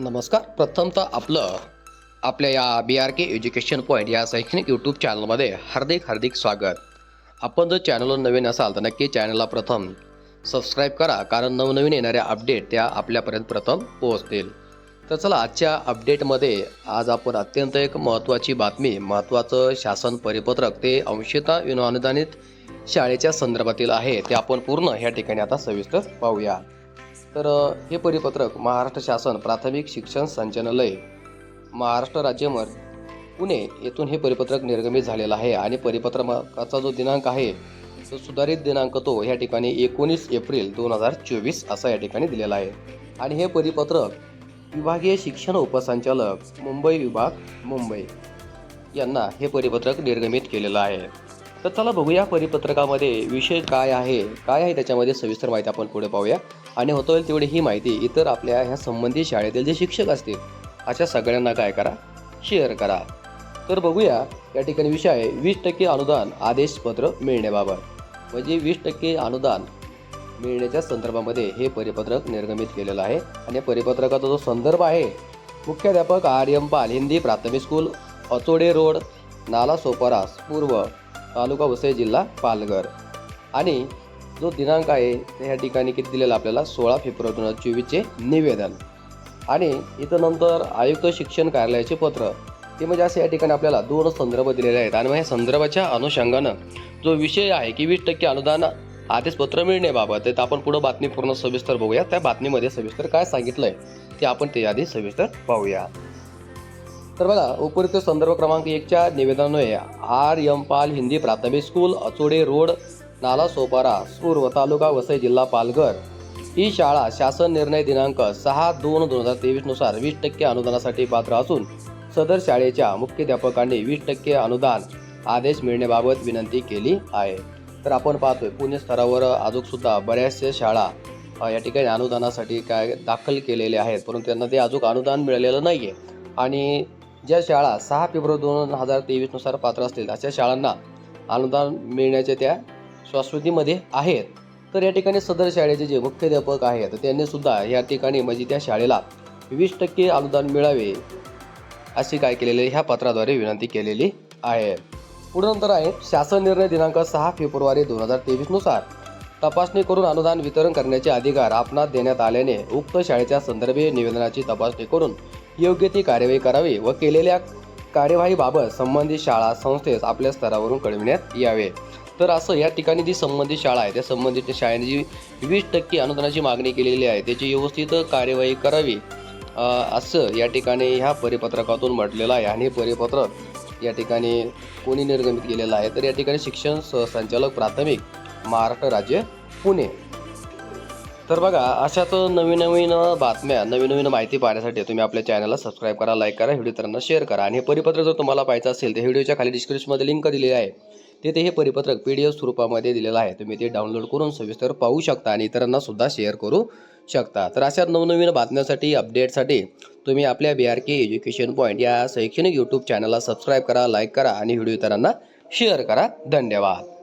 नमस्कार. प्रथमतः आपलं आपल्या या B R K education point या शैक्षणिक यूट्यूब चॅनलमध्ये हार्दिक हार्दिक स्वागत. आपण जर चॅनलवर नवीन असाल तर नक्की चॅनलला प्रथम सबस्क्राईब करा कारण नवनवीन येणाऱ्या अपडेट त्या आपल्यापर्यंत प्रथम पोहोचतील. तर चला आजच्या अपडेटमध्ये आज आपण अत्यंत एक महत्त्वाची बातमी महत्त्वाचं शासन परिपत्रक ते अंशतः विनाअनुदानित शाळेच्या संदर्भातील आहे ते आपण पूर्ण ह्या ठिकाणी आता सविस्तर पाहूया. तर हे परिपत्रक महाराष्ट्र शासन प्राथमिक शिक्षण संचालनालय महाराष्ट्र राज्य मर पुणे येथून हे परिपत्रक निर्गमित झालेलं आहे. आणि परिपत्रकाचा जो दिनांक आहे तो सुधारित दिनांक तो या ठिकाणी एकोणीस एप्रिल दोन हजार चोवीस असा या ठिकाणी दिलेला आहे. आणि हे परिपत्रक विभागीय शिक्षण उपसंचालक मुंबई विभाग मुंबई यांना हे परिपत्रक निर्गमित केलेलं आहे. तर चला बघूया परिपत्रकामध्ये विषय काय आहे काय आहे त्याच्यामध्ये सविस्तर माहिती आपण पुढे पाहूया. आणि होता येईल तेवढी ही माहिती इतर आपल्या ह्या संबंधित शाळेतील जे शिक्षक असतील अशा सगळ्यांना काय करा शेअर करा. तर बघूया या ठिकाणी विषय आहे वीस टक्के अनुदान आदेशपत्र मिळण्याबाबत. म्हणजे वीस टक्के अनुदान मिळण्याच्या संदर्भामध्ये हे परिपत्रक निर्गमित केलेलं आहे. आणि परिपत्रकाचा जो संदर्भ आहे मुख्याध्यापक आर एम पाल हिंदी प्राथमिक स्कूल अचोडे रोड नाला सोपारास पूर्व तालुका वसई जिल्हा पालघर. आणि जो दिनांक आहे ते ह्या ठिकाणी किती दिलेला आपल्याला? सोळा फेब्रुवारी दोन हजार चोवीसचे निवेदन. आणि इथं नंतर आयुक्त शिक्षण कार्यालयाचे पत्र. ते म्हणजे असे या ठिकाणी आपल्याला दोन संदर्भ दिलेले आहेत. आणि मग या संदर्भाच्या अनुषंगानं जो विषय आहे की वीस टक्के अनुदान आदेशपत्र मिळण्याबाबत तर आपण पुढं बातमी पूर्ण सविस्तर बघूया. त्या बातमीमध्ये सविस्तर काय सांगितलं आहे ते आपण ते आधी सविस्तर पाहूया. तर बघा उपयुक्त संदर्भ क्रमांक एकच्या निवेदनामुळे आर एम पाल हिंदी प्राथमिक स्कूल अचोडे रोड नाला सोपारा सूर्व तालुका वसई जिल्हा पालघर. ही शाळा शासन निर्णय दिनांक सहा दोन दोन हजार तेवीसनुसार वीस टक्के अनुदानासाठी पात्र असून सदर शाळेच्या मुख्याध्यापकांनी वीस टक्के अनुदान आदेश मिळण्याबाबत विनंती केली आहे. तर आपण पाहतोय पुणे स्तरावर अजूनसुद्धा बऱ्याचशा शाळा या ठिकाणी अनुदानासाठी काय दाखल केलेले आहेत परंतु त्यांना ते अजून अनुदान मिळालेलं नाही आहे आणि ज्या शाळा सहा फेब्रुवारी दोन हजार तेवीसनुसार पात्र असतील अशा शाळांना अनुदान मिळण्याच्या त्या शाश्वतीमध्ये आहेत. तर या ठिकाणी सदर शाळेचे जे मुख्याध्यापक आहेत त्यांनी सुद्धा या ठिकाणी म्हणजे त्या शाळेला वीस टक्के अनुदान मिळावे अशी काय केलेली ह्या पत्राद्वारे विनंती केलेली आहे. पुढे नंतर आहे शासन निर्णय दिनांक सहा फेब्रुवारी दोन हजार तेवीसनुसार तपासणी करून अनुदान वितरण करण्याचे अधिकार आपणास देण्यात आल्याने उक्त शाळेच्या संदर्भे निवेदनाची तपासणी करून योग्य ती कार्यवाही करावी व केलेल्या कार्यवाहीबाबत संबंधित शाळा संस्थेस आपल्या स्तरावरून कळविण्यात यावे. तर असं या ठिकाणी जी संबंधित शाळा आहे त्या संबंधित शाळेने जी वीस टक्के अनुदानाची मागणी केलेली आहे त्याची व्यवस्थित कार्यवाही करावी असं या ठिकाणी ह्या परिपत्रकातून म्हटलेलं आहे. आणि हे परिपत्रक या ठिकाणी कोणी निर्गमित केलेलं आहे तर या ठिकाणी शिक्षण संचालक प्राथमिक महाराष्ट्र राज्य पुणे. तर बघा अशाच नवीन नवीन बातम्या नवीन नवीन माहिती पाहण्यासाठी तुम्ही आपल्या चॅनलला सबस्क्राईब करा लाईक करा व्हिडिओ इतरांना शेअर करा. आणि हे परिपत्र जर तुम्हाला पाहायचं असेल तर व्हिडिओच्या खाली डिस्क्रिप्शनमध्ये लिंक दिलेली आहे. तिथे हे परिपत्रक पी डी एफ स्वरूपामध्ये दिलेलं आहे. तुम्ही ते डाउनलोड करून सविस्तर पाहू शकता आणि इतरांना सुद्धा शेअर करू शकता. तर अशा नवनवीन बातम्यांसाठी अपडेटसाठी तुम्ही आपल्या B R K education point या शैक्षणिक यूट्यूब चॅनलला सबस्क्राईब करा लाईक करा आणि व्हिडिओ इतरांना शेअर करा. धन्यवाद.